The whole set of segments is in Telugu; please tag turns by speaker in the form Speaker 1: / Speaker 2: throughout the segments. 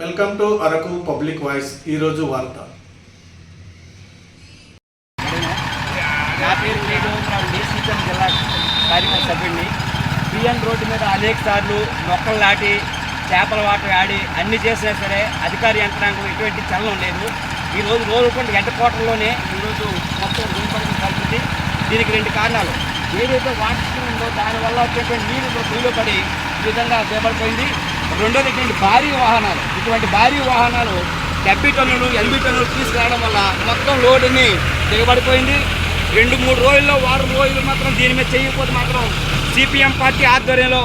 Speaker 1: Welcome to Araku public voice ఈరోజు వార్త.
Speaker 2: నా పేరు వేణుగోపాల్ డీసీఎం జిల్లా కార్యక్రమ సభ్యుడిని. పిఎన్ రోడ్డు మీద అనేక సార్లు మొక్కలు నాటి చేపల వాటర్ ఆడి అన్ని చేసినా సరే అధికార యంత్రాంగం ఎటువంటి చలనం లేదు. ఈరోజు రోజుకుంటే గంట కోటల్లోనే ఈరోజు మొత్తం గుంపడిన కలిసింది దీనికి రెండు కారణాలు. ఏదైతే వాటర్ ఉందో దానివల్ల వచ్చేటువంటి నీరు భూమిలో పడి ఈ విధంగా చేపడిపోయింది రెండోది ఇటువంటి భారీ వాహనాలు. ఇటువంటి భారీ వాహనాలు డెబ్బై టన్నులు ఎనభై టన్నులు తీసుకురావడం వల్ల మొత్తం లోడుని దిగబడిపోయింది. రెండు మూడు రోజుల్లో వారం రోజులు మాత్రం దీని మీద చేయకపోతే మాత్రం సిపిఎం పార్టీ ఆధ్వర్యంలో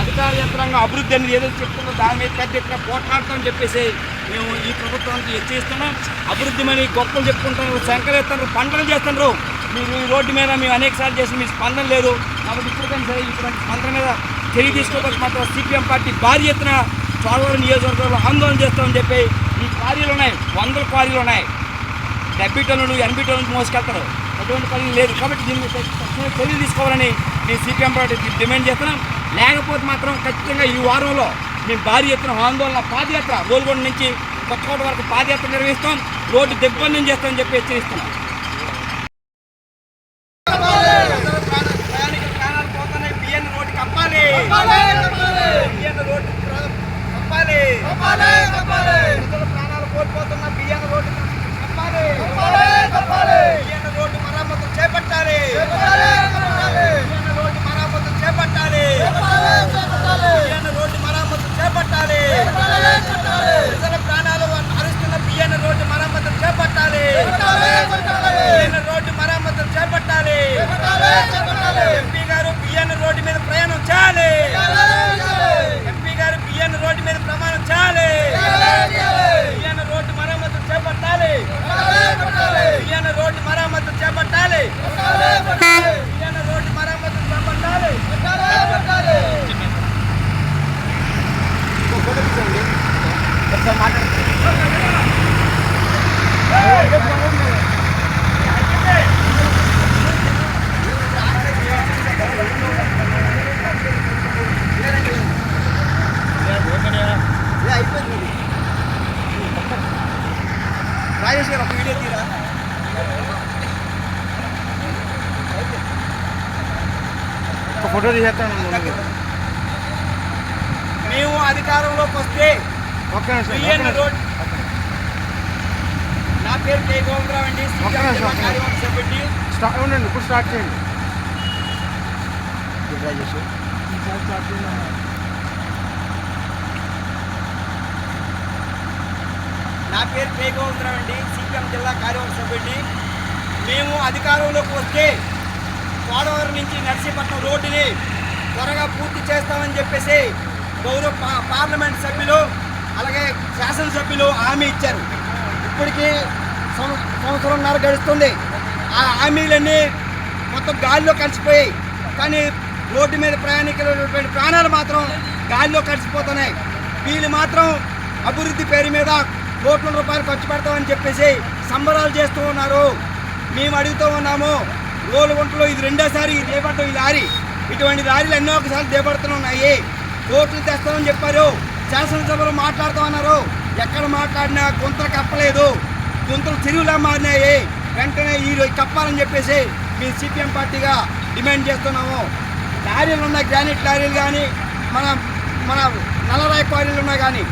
Speaker 2: అధికార యంత్రాంగం అభివృద్ధి అనేది ఏదో చెప్తుందో దాని మీద పెద్ద ఎత్తున పోట్లాడతామని చెప్పేసి మేము ఈ ప్రభుత్వానికి హెచ్చరిస్తున్నాం. అభివృద్ధి అని గొప్పలు చెప్పుకుంటున్నారు శంకరేస్తున్నారు పంటలు చేస్తున్నారు. మీరు ఈ రోడ్డు మీద మేము అనేకసార్లు చేసిన చేసి మీ స్పందన లేదు. కాబట్టి ఇప్పటికైనా సరే ఇటువంటి స్పందన మీద చర్య తీసుకోకపోతే మాత్రం సిపిఎం పార్టీ భారీ ఎత్తున చోడవరం నియోజకవర్గంలో ఆందోళన చేస్తామని చెప్పి ఈ క్వారీలు ఉన్నాయి. వందల క్వారీలు ఉన్నాయి. డెబ్బై టన్నులు ఎనభై టన్నులు మోసుకెళ్తారు. అటువంటి పని లేదు. కాబట్టి దీన్ని తక్షణ చర్యలు తీసుకోవాలని మేము సిపిఎం పార్టీ డిమాండ్ చేస్తున్నాం. లేకపోతే మాత్రం ఖచ్చితంగా ఈ వారంలో మేము భారీ ఎత్తున ఆందోళన పాదయాత్ర గోల్గొండ నుంచి కొత్తకోట వరకు పాదయాత్ర నిర్వహిస్తాం. రోడ్డు దిగ్బంధం చేస్తామని చెప్పి హెచ్చరిస్తున్నాం. రాజేష్ గారు ఒక వీడియో తీరా?
Speaker 3: ఒక ఫోటో తీసేస్తాను.
Speaker 2: మేము అధికారంలోకి వస్తే. రోడ్. నా పేరు కే గోవిందరావు అండి
Speaker 3: ఒక్క నిమిషం.
Speaker 2: కార్యవర్గ సభ్యుడిని
Speaker 3: స్టార్ట్ ఉండండి ఇప్పుడు స్టార్ట్ చేయండి.
Speaker 2: నా పేరు కే అండి సిపిఎం జిల్లా కార్యవర్గ సభ్యుడిని. మేము అధికారంలోకి వస్తే కోడవరం నుంచి నర్సీపట్నం రోడ్డుని త్వరగా పూర్తి చేస్తామని చెప్పేసి గౌరవ పా- పార్లమెంట్ సభ్యులు అలాగే శాసనసభ్యులు హామీ ఇచ్చారు. ఇప్పటికీ సం- సంవత్సరంన్నర గడుస్తుంది. ఆ హామీలన్నీ మొత్తం గాలిలో కలిసిపోయాయి. కానీ రోడ్డు మీద ప్రయాణికులైనటువంటి ప్రాణాలు మాత్రం గాలిలో కలిసిపోతున్నాయి. వీళ్ళు మాత్రం అభివృద్ధి పేరు మీద కోట్ల రూపాయలు ఖర్చు పెడతామని చెప్పేసి సంబరాలు చేస్తూ ఉన్నారు. మేము అడుగుతూ ఉన్నాము రోలు గుంటలో ఇది రెండోసారి ఇది ఈ లారీ. ఇటువంటి లారీలు ఎన్నో ఒకసారి చేపడుతున్నాయి కోట్లు తెస్తామని చెప్పారు. శాసనసభలో మాట్లాడుతూ ఉన్నారు. ఎక్కడ మాట్లాడినా గుంతలు కప్పలేదు. గుంతలు చెరువులా మారినాయి. వెంటనే ఈ కప్పాలని చెప్పేసి మీ సిపిఎం పార్టీగా డిమాండ్ చేస్తున్నాము. లారీలు ఉన్నాయి గ్రానైట్ లారీలు కానీ మన మన నల్లరాయి క్వారీలు ఉన్నా కానీ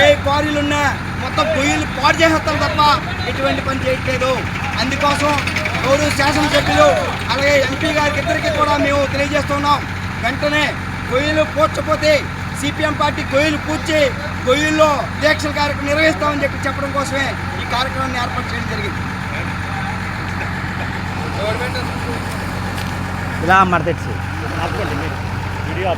Speaker 2: ఏ క్వారీలు ఉన్నా మొత్తం పొయ్యిలు పాడు చేసేస్తారు తప్ప ఎటువంటి పని చేయట్లేదు. అందుకోసం గౌరవ శాసనసభ్యులు అలాగే ఎంపీ గారికి ఇద్దరికి కూడా మేము తెలియజేస్తున్నాం వెంటనే గొయ్యలు పూడ్చపోతే సిపిఎం పార్టీ గొయ్యలు పూడ్చి గొయ్యల్లో దీక్షల కార్యక్రమం నిర్వహిస్తామని చెప్పి చెప్పడం కోసమే ఈ కార్యక్రమాన్ని ఏర్పాటు చేయడం జరిగింది.
Speaker 3: ఇలా మడతెచ్చి
Speaker 2: వీడియో